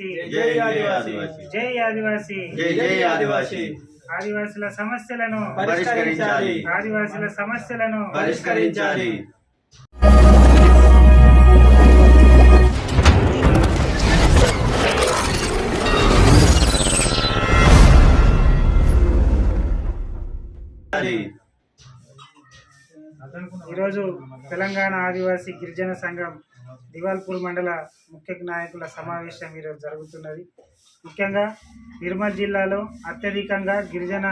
జై ఆదివాసి. జై ఆదివాసి. జై జై ఆదివాసి. ఆదివాసుల సమస్యలను పరిష్కరించాలి. ఆదివాసుల సమస్యలను పరిష్కరించాలి. ఈరోజు తెలంగాణ ఆదివాసీ గిరిజన సంఘం దివాల్పూర్ మండల ముఖ్య నాయకుల సమావేశం ఈరోజు జరుగుతున్నది. ముఖ్యంగా నిర్మల్ జిల్లాలో అత్యధికంగా గిరిజన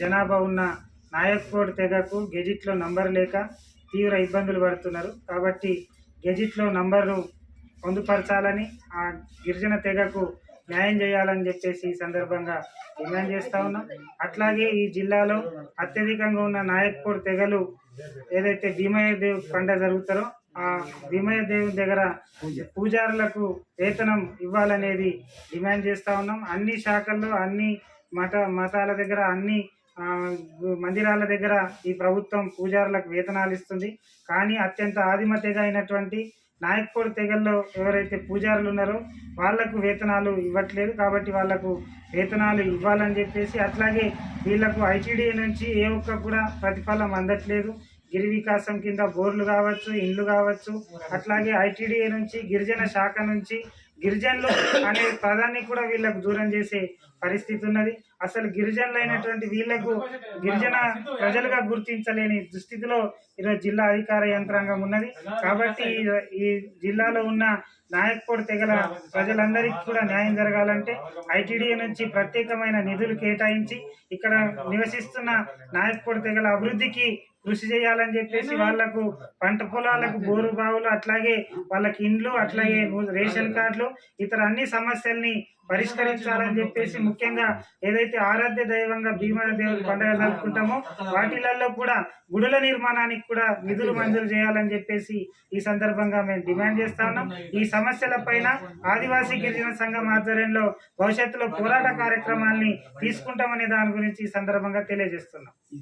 జనాభా ఉన్న నాయక్కోడ్ తెగకు గెజిట్లో నంబర్ లేక తీవ్ర ఇబ్బందులు పడుతున్నారు. కాబట్టి గెజిట్లో నంబర్ను పొందుపరచాలని ఆ గిరిజన తెగకు న్యాయం చేయాలని చెప్పేసి ఈ సందర్భంగా డిమాండ్ చేస్తా ఉన్నాం. అట్లాగే ఈ జిల్లాలో అత్యధికంగా ఉన్న నాయక్పూర్ తెగలు ఏదైతే భీమయ్య దేవ్ పండగ జరుగుతారో ఆ భీమయ్య దేవుని దగ్గర పూజారులకు వేతనం ఇవ్వాలనేది డిమాండ్ చేస్తా ఉన్నాం. అన్ని శాఖల్లో అన్ని మత మతాల దగ్గర అన్ని మందిరాల దగ్గర ఈ ప్రభుత్వం పూజారులకు వేతనాలు ఇస్తుంది. కానీ అత్యంత ఆదిమ తెగ అయినటువంటి నాయక్పూర్ తెగల్లో ఎవరైతే పూజారులు ఉన్నారో వాళ్ళకు వేతనాలు ఇవ్వట్లేదు. కాబట్టి వాళ్ళకు వేతనాలు ఇవ్వాలని చెప్పేసి అట్లాగే వీళ్ళకు ఐటీడీ నుంచి ఏ ఒక్క కూడా ప్రతిఫలం అందట్లేదు. గిరి వికాసం కింద బోర్లు కావచ్చు ఇండ్లు కావచ్చు. అట్లాగే ఐటీడీ నుంచి గిరిజన శాఖ నుంచి గిరిజనులు అనే పదాన్ని కూడా వీళ్ళకు దూరం చేసే పరిస్థితి ఉన్నది. అసలు గిరిజనులు అయినటువంటి వీళ్ళకు గిరిజన ప్రజలుగా గుర్తించలేని దుస్థితిలో ఈరోజు జిల్లా అధికార యంత్రాంగం ఉన్నది. కాబట్టి ఈ- ఈ జిల్లాలో ఉన్న నాయక్పూర్ తెగల ప్రజలందరికీ కూడా న్యాయం జరగాలంటే ఐటీడీ నుంచి ప్రత్యేకమైన నిధులు కేటాయించి ఇక్కడ నివసిస్తున్న నాయక్పూర్ తెగల అభివృద్ధికి కృషి చేయాలని చెప్పేసి వాళ్ళకు పంట పొలాలకు బోరు బావులు అట్లాగే వాళ్ళకి ఇండ్లు అట్లాగే రేషన్ కార్డులు ఇతర అన్ని సమస్యల్ని పరిష్కరించాలని చెప్పేసి ముఖ్యంగా ఏదైతే ఆరాధ్య దైవంగా భీమా దేవుడి పండుగ జరుపుకుంటామో వాటిలలో కూడా గుడుల నిర్మాణానికి కూడా నిధులు మంజూరు చేయాలని చెప్పేసి ఈ సందర్భంగా మేము డిమాండ్ చేస్తా ఉన్నాం. ఈ సమస్యల పైన ఆదివాసీ గిరిజన సంఘం ఆధ్వర్యంలో భవిష్యత్తులో పోరాట కార్యక్రమాల్ని తీసుకుంటామనే దాని గురించి ఈ సందర్భంగా తెలియజేస్తున్నాం.